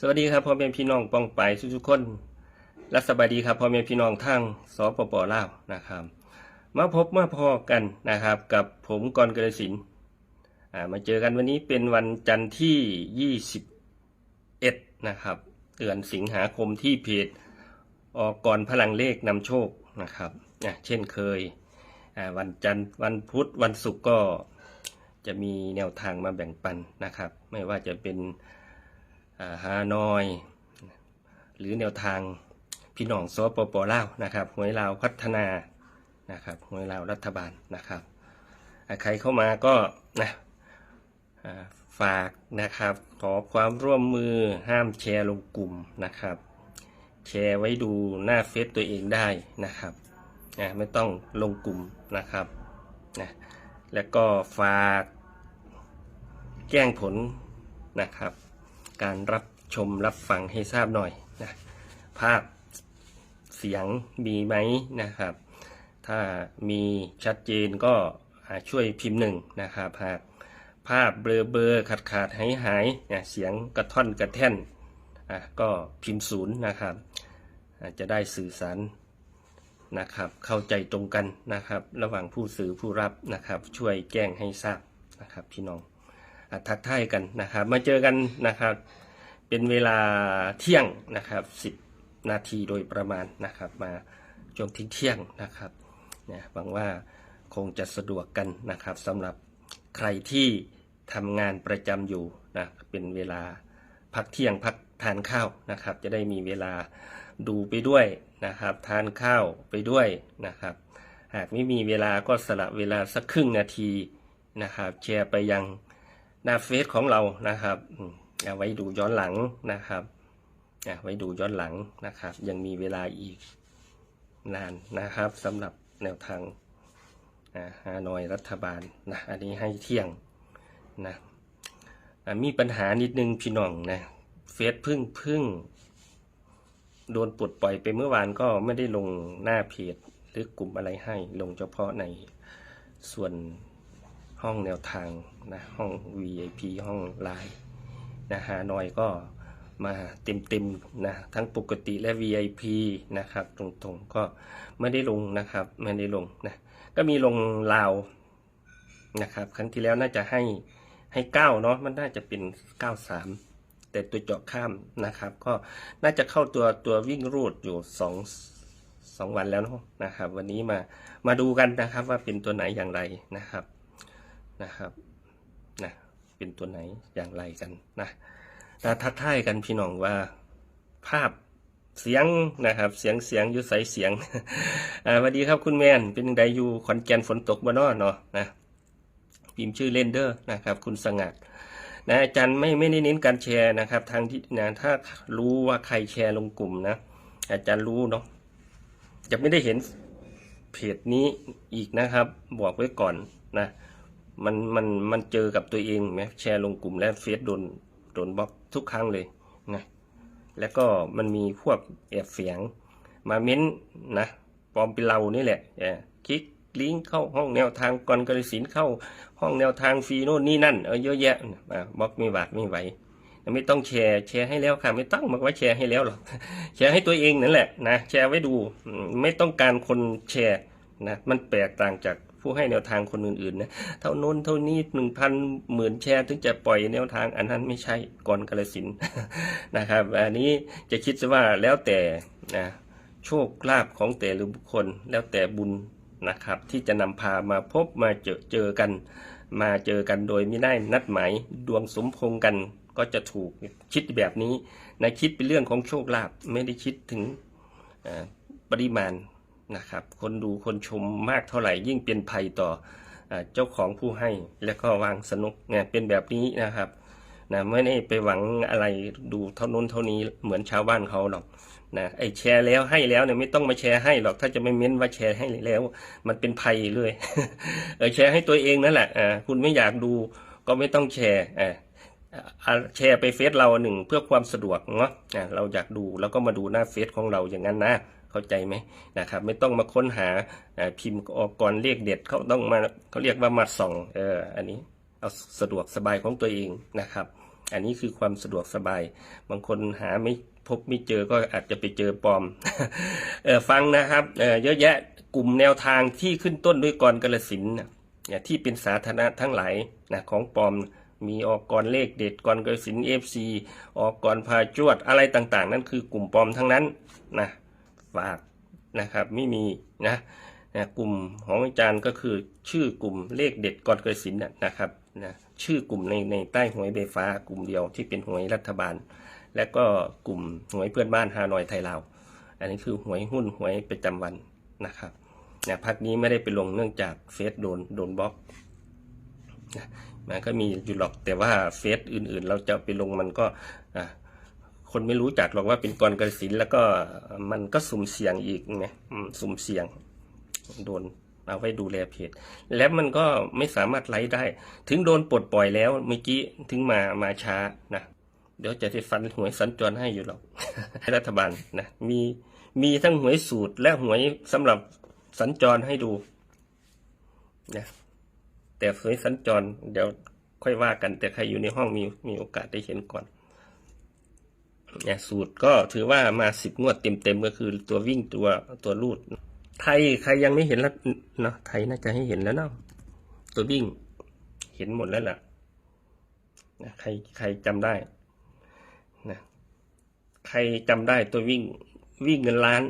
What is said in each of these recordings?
สวัสดีครับพ่อแม่พี่น้องป้องไปทุกๆคนและสบายดีครับพ่อแม่พี่น้องทั้งสปปลาวนะครับ มาพบมาพอกันนะครับ กับผมกรกระสินอ่ามาเจอกันวันนี้เป็นวันจันทร์ที่ 21 นะครับเดือนสิงหาคมที่เพจออกก่อนพลังเลขนำโชคนะครับอะเช่นเคยอ่าวันจันทร์วันพุธวันศุกร์ก็จะมีแนวทางมาแบ่งปันนะครับ ไม่ว่าจะเป็น ฮานอย หรือแนวทางพี่น้องสปปลาวนะครับหวยลาวพัฒนานะครับหวยลาวรัฐบาลนะครับใครเข้ามาก็นะฝากนะครับ ขอความร่วมมือห้ามแชร์ลงกลุ่มนะครับ แชร์ไว้ดูหน้าเฟซตัวเองได้นะครับนะไม่ต้องลงกลุ่มนะครับนะแล้วก็ฝากแจ้งผลนะครับ การรับชมรับฟังให้ทราบหน่อยนะภาพเสียงมีไหมนะครับ ถ้ามีชัดเจนก็ช่วยพิมพ์หนึ่งนะครับหากภาพเบลอเบลอขาดขาดหายหายเนี่ยเสียงกระท่อนกระแท่นอะก็พิมพ์ศูนย์นะครับจะได้สื่อสารนะครับเข้าใจตรงกันนะครับ ระหว่างผู้สื่อผู้รับนะครับ ช่วยแจ้งให้ทราบนะครับพี่น้อง ทักทายกันนะครับ มาเจอกันนะครับ เป็นเวลาเที่ยงนะครับ 10 นาทีโดยประมาณนะครับ มาช่วงเที่ยงนะครับนะหวังว่าคงจะสะดวกกันนะครับสำหรับใครที่ทำงานประจำอยู่นะเป็นเวลาพักเที่ยงพักทานข้าวนะครับ จะได้มีเวลาดูไปด้วยนะครับ ทานข้าวไปด้วยนะครับ หากไม่มีเวลาก็สละเวลาสักครึ่งนาทีนะครับ แชร์ไปยัง หน้าเฟซของเรานะครับเอาไว้ดูย้อนหลังนะครับอะไว้ดูย้อนหลังนะครับ ยังมีเวลาอีกนานนะครับสำหรับแนวทางฮานอยรัฐบาลนะอันนี้ให้เที่ยงนะมีปัญหานิดนึงพี่น้องนะเฟซพึ่งพึ่งโดนปลดปล่อยไปเมื่อวานก็ไม่ได้ลงหน้าเพจหรือกลุ่มอะไรให้ลงเฉพาะในส่วน ห้องแนวทางนะห้อง VIP ห้องไลน์นะฮานอยก็มาเต็มๆนะทั้งปกติและ VIP นะครับ ตรงๆก็ไม่ได้ลงนะครับ ไม่ได้ลงนะก็มีลงลาวนะครับ ครั้งที่แล้วน่าจะให้ให้เก้าเนาะมันน่าจะเป็นเก้าสามแต่ตัวเจาะข้ามนะครับ ก็น่าจะเข้าตัวตัววิ่งรูดอยู่สองสองวันแล้วนะครับ วันนี้มามาดูกันนะครับว่าเป็นตัวไหนอย่างไรนะครับ นะครับนะเป็นตัวไหนอย่างไรกันนะนะทักทายกันพี่น้องว่าภาพเสียงนะครับเสียงเสียงยู่ใสเสียงอ่าสวัสดีครับคุณแมนเป็นยังไงอยู่ขอนแก่นฝนตกบ่เนอเนาะนะพิมพ์ชื่อเล่นเดอร์นะครับ คุณสงัดนะอาจารย์ไม่ไม่ได้เน้นการแชร์นะครับ ทางที่นะถ้ารู้ว่าใครแชร์ลงกลุ่มนะ อาจารย์รู้เนาะจะไม่ได้เห็นเพจนี้อีกนะครับ บอกไว้ก่อนนะ มันมันมันเจอกับตัวเองไหมแชร์ลงกลุ่มและเฟซโดนโดนบล็อกทุกครั้งเลยนะแล้วก็มันมีพวกแอบเสียง มาเม้นนะปลอมเป็นเรานี่แหละเอคลิกลิงก์เข้าห้องแนวทางกรกระสินเข้าห้องแนวทางฟรีโน่นนี่นั่นเออเยอะแยะมาบล็อกไม่หวาดไม่ไหวไม่ต้องแชร์แชร์ให้แล้วค่ะไม่ต้องบอกว่าแชร์ให้แล้วหรอกแชร์ให้ตัวเองนั่นแหละนะแชร์ไว้ดูไม่ต้องการคนแชร์นะมันแตกต่างจาก ผู้ให้แนวทางคนอื่นๆนะเท่านู้นเท่านี้หนึ่งพันหมื่นแชร์ถึงจะปล่อยแนวทางอันนั้นไม่ใช่ก่อนกระสินนะครับ อันนี้จะคิดซะว่าแล้วแต่นะโชคลาภของแต่ละบุคคล แล้วแต่บุญนะครับ ที่จะนำพามาพบมาเจอเจอกัน มาเจอกันโดยไม่ได้นัดหมายดวงสมพงกันก็จะถูกคิดแบบนี้นะคิดเป็นเรื่องของโชคลาภไม่ได้คิดถึงปริมาณ นะครับ คนดูคนชมมากเท่าไหร่ยิ่งเป็นภัยต่ออเจ้าของผู้ให้และก็วางสนุกเนี่ยเป็นแบบนี้นะครับนะไม่ได้ไปหวังอะไรดูเท่านู้นเท่านี้เหมือนชาวบ้านเขาหรอกนะไอแชร์แล้วให้แล้วเนี่ยไม่ต้องมาแชร์ให้หรอกถ้าจะไม่เม้นว่าแชร์ให้แล้ว มันเป็นภัยเลยเออแชร์ให้ตัวเองนั่นแหละอ่าคุณไม่อยากดูก็ไม่ต้องแชร์อ่าอ่าแชร์ไปเฟซเราหนึ่งเพื่อความสะดวกเนาะอ่าเราอยากดูแล้วก็มาดูหน้าเฟซของเราอย่างนั้นนะ เข้าใจไหมนะครับ ไม่ต้องมาค้นหาพิมพ์ออกก่อนเลขเด็ดเขาต้องมาเขาเรียกว่ามาส่องเอออันนี้เอาสะดวกสบายของตัวเองนะครับ อันนี้คือความสะดวกสบาย บางคนหาไม่พบไม่เจอก็อาจจะไปเจอปลอมเออฟังนะครับเออเยอะแยะกลุ่มแนวทางที่ขึ้นต้นด้วยกรกระสินธุ์นะเนี่ยที่เป็นสาธารณะทั้งหลายนะของปลอมมีออกกรเลขเด็ดกรกระสินเอฟซีออกกรพาจวดอะไรต่างๆ นั่นคือกลุ่มปลอมทั้งนั้นนะ ฝากนะครับไม่มีนะนะกลุ่มของอาจารย์ก็คือชื่อกลุ่มเลขเด็ดกรกระสินนะนะครับนะชื่อกลุ่มในในใต้หวยใบฟ้ากลุ่มเดียวที่เป็นหวยรัฐบาล และก็กลุ่มหวยเพื่อนบ้านฮานอยไทยลาวอันนี้คือหวยหุ้นหวยประจำวันนะครับนี่ยพักนี้ไม่ได้ไปลงเนื่องจากเฟซโดนโดนบล็อกนะมันก็มีอยู่หรอกแต่ว่าเฟซอื่นๆ เราจะไปลงมันก็อะ คนไม่รู้จักหรอกว่าเป็นกรกระสินแล้วก็มันก็สุ่มเสี่ยงอีกไงสุ่มเสี่ยงโดนเอาไว้ดูแลเพจและมันก็ไม่สามารถไลฟ์ได้ ถึงโดนปลดปล่อยแล้วเมื่อกี้ถึงมามาช้านะเดี๋ยวจะได้ฟันหวยสัญจรให้อยู่หรอกรัฐบาลนะมีมีทั้งหวยสูตรและหวยสำหรับสัญจรให้ดูนะแต่หวยสัญจร เดี๋ยวค่อยว่ากันแต่ใครอยู่ในห้องมีมีโอกาสได้เห็นก่อน เนี่ยสูตรก็ถือว่ามาสิบงวดเต็มๆก็คือตัววิ่งตัวตัวรูด ไทยใครยังไม่เห็นแล้วเนาะไทยน่าจะให้เห็นแล้วเนาะตัววิ่งเห็นหมดแล้วล่ะนะใครใครจำได้นะใครจำได้ตัววิ่งวิ่งเงินล้าน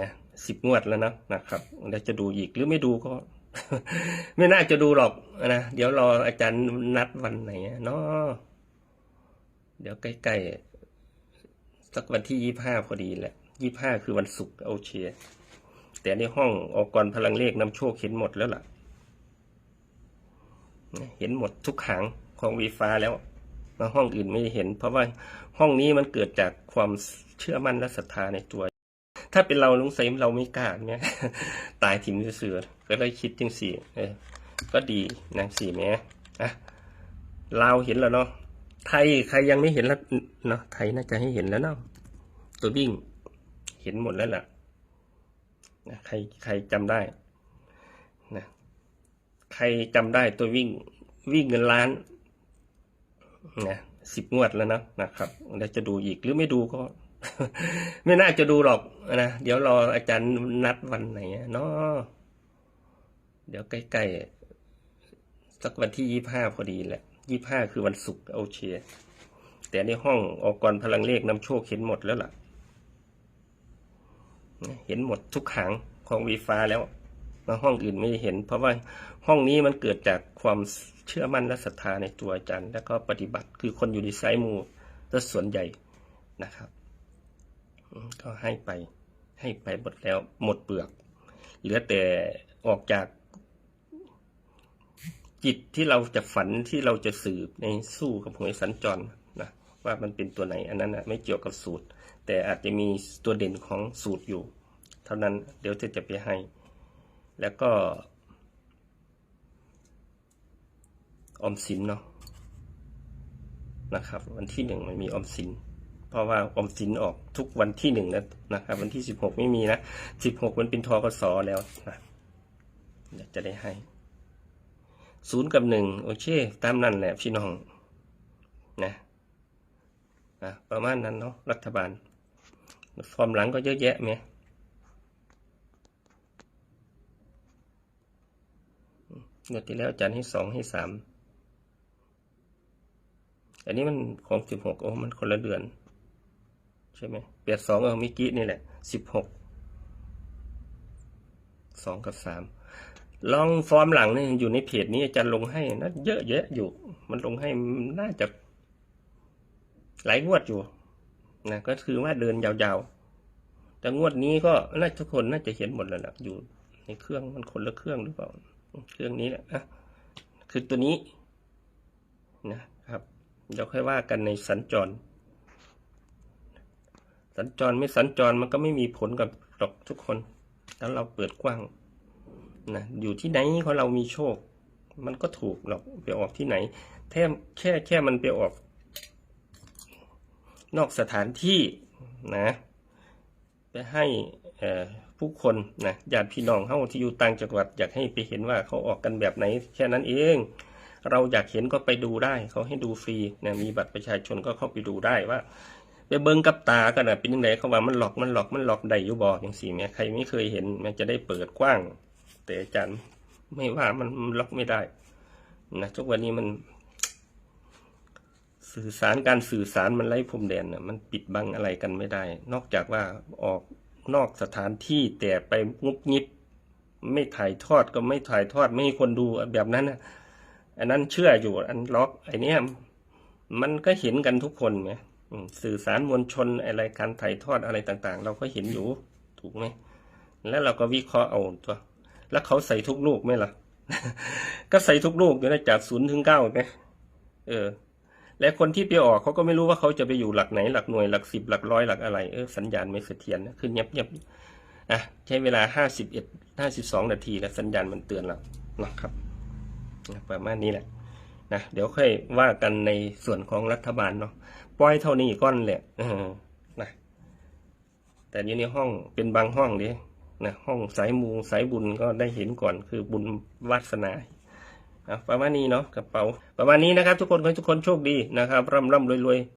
นะสิบงวดแล้วนะนะครับเดี๋ยวจะดูอีกหรือไม่ดูก็ ไม่น่าจะดูหรอกนะเดี๋ยวรออาจารย์นัดวันไหนเนาะ เดี๋ยวใกล้ๆสักวันที่ยี่ห้าพอดีแหละยี่ห้าคือวันศุกร์โอเคแต่ในห้องออกกรพลังเลขนำโชคเห็นหมดแล้วล่ะ เห็นหมดทุกหางของวีฟ้าแล้ว มาห้องอื่นไม่เห็น เพราะว่าห้องนี้มันเกิดจากความเชื่อมั่นและศรัทธาในตัว ถ้าเป็นเราลุงไซมเราไม่กล้าเนี่ยตายถิ่มเสือๆก็เลยคิดจังสี่เออก็ดีนางสี่แม่อะเราวเห็นแล้วเนาะ ไทยใครยังไม่เห็นแล้วเนาะไทยน่าจะให้เห็นแล้วเนาะตัววิ่ง เห็นหมดแล้วล่ะนะใครใครจำได้นะใครจำได้ตัววิ่งวิ่งเงินล้านนะสิบงวดแล้วนะนะครับเดี๋ยวจะดูอีกหรือไม่ดูก็ ไม่น่าจะดูหรอกนะเดี๋ยวรออาจารย์นัดวันไหนเนาะเดี๋ยวใกล้ๆสักวันที่ยี่ห้าพอดีแหละ ยี่ห้าคือวันศุกร์โอเค แต่ในห้องอกกรพลังเลขนำโชคเห็นหมดแล้วล่ะ เห็นหมดทุกหางของวีฟ้าแล้วมาห้องอื่นไม่เห็น เพราะว่าห้องนี้มันเกิดจากความเชื่อมั่นและศรัทธาในตัวอาจารย์ แล้วก็ปฏิบัติคือคนอยู่ในสายมูและส่วนใหญ่นะครับ ก็ให้ไปให้ไปหมดแล้วหมดเปลือกเหลือแต่ออกจาก จิตที่เราจะฝันที่เราจะสืบในสู้กับหวยสัญจรนะว่ามันเป็นตัวไหนอันนั้นนะไม่เกี่ยวกับสูตร แต่อาจจะมีตัวเด่นของสูตรอยู่ เท่านั้นเดี๋ยวจะจะไปให้ แล้วก็ออมสินเนาะนะครับ วันที่หนึ่งมันมีออมสินเพราะว่าออมสินออกทุกวันที่หนึ่งนะนะครับ วันที่สิบหกไม่มีนะสิบหกมันเป็นทกสแล้วนะเดี๋ยวจะได้ให้ ศูนย์กับหนึ่งโอเค ตามนั้นแหละพี่น้องนะอะประมาณนั้นเนาะรัฐบาล ฟอร์มหลังก็เยอะแยะไหมเมื่อที่แล้วอาจารย์ให้สองให้สามอันนี้มันของสิบหกโอ้มันคนละเดือน ใช่ไหมเปียดสองเออมิกี้นี่แหละสิบหกสองกับสาม ลองฟอร์มหลังนี่อยู่ในเพจนี้อาจารย์ลงให้นะเยอะแยะอยู่ มันลงให้น่าจะ หลายงวดอยู่นะก็คือว่าเดินยาวๆ แต่งวดนี้ก็น่าทุกคนน่าจะเห็นหมดแล้วนะอยู่ในเครื่องมันคนละเครื่องหรือเปล่า เครื่องนี้แหละอะคือตัวนี้นะครับเดี๋ยวค่อยว่ากันในสัญจร สัญจรไม่สัญจรมันก็ไม่มีผลกับหรอกทุกคน แล้วเราเปิดกว้าง นะอยู่ที่ไหนของเรามีโชค มันก็ถูกหรอกไปออกที่ไหนแค่แค่แค่มันไปออก นอกสถานที่นะไปให้ผู้คนนะญาติพี่น้องเฮาที่อยู่ต่างจังหวัด อยากให้ไปเห็นว่าเขาออกกันแบบไหน แค่นั้นเอง เราอยากเห็นก็ไปดูได้ เขาให้ดูฟรีนะมีบัตรประชาชนก็เข้าไปดูได้ว่าไปเบิ้งกับตากันนะเป็นยังไงเขาว่ามันหลอกมันหลอกมันหลอกได้อยู่บอกอย่างสี่เนี่ยใครไม่เคยเห็นมันจะได้เปิดกว้าง แต่อาจารย์ไม่ว่ามันล็อกไม่ได้นะทุกวันนี้มัน สื่อสารการสื่อสารมันไร้พรมแดนน่ะมันปิดบังอะไรกันไม่ได้ นอกจากว่าออกนอกสถานที่แต่ไปงุบงิบไม่ถ่ายทอดก็ไม่ถ่ายทอดไม่ให้คนดูแบบนั้นนะอันนั้นเชื่ออยู่อันล็อกไอเนี้ยมันก็เห็นกันทุกคนไงอืมสื่อสารมวลชนอะไรการถ่ายทอดอะไรต่าง ๆ เราก็เห็นอยู่ถูกไหมแล้วเราก็วิเคราะห์เอาตัว แล้วเขาใส่ทุกลูกไหมล่ะ ก็ใส่ทุกลูกอยู่นะจากศูนย์ถึงเก้าไหมเออ และคนที่ไปออกเขาก็ไม่รู้ว่าเขาจะไปอยู่หลักไหนหลักหน่วยหลักสิบหลักร้อยหลักอะไรเออสัญญาณไม่เสถียรนะขึ้นเงียบเงียบๆอะใช้เวลาห้าสิบเอ็ดห้าสิบสองนาทีแล้วสัญญาณมันเตือนแล้วนะครับประมาณนี้แหละนะเดี๋ยวค่อยว่ากันในส่วนของรัฐบาลเนาะปล่อยเท่านี้ก้อนแหละนะแต่นี้ในห้องเป็นบางห้องดี นะห้องสายมูสายบุญก็ได้เห็นก่อนคือบุญวาสนาประมาณนี้เนาะกระเป๋า ประมาณนี้นะครับ ทุกคนขอให้ทุกคนโชคดีนะครับร่ำร่ำรวยรวย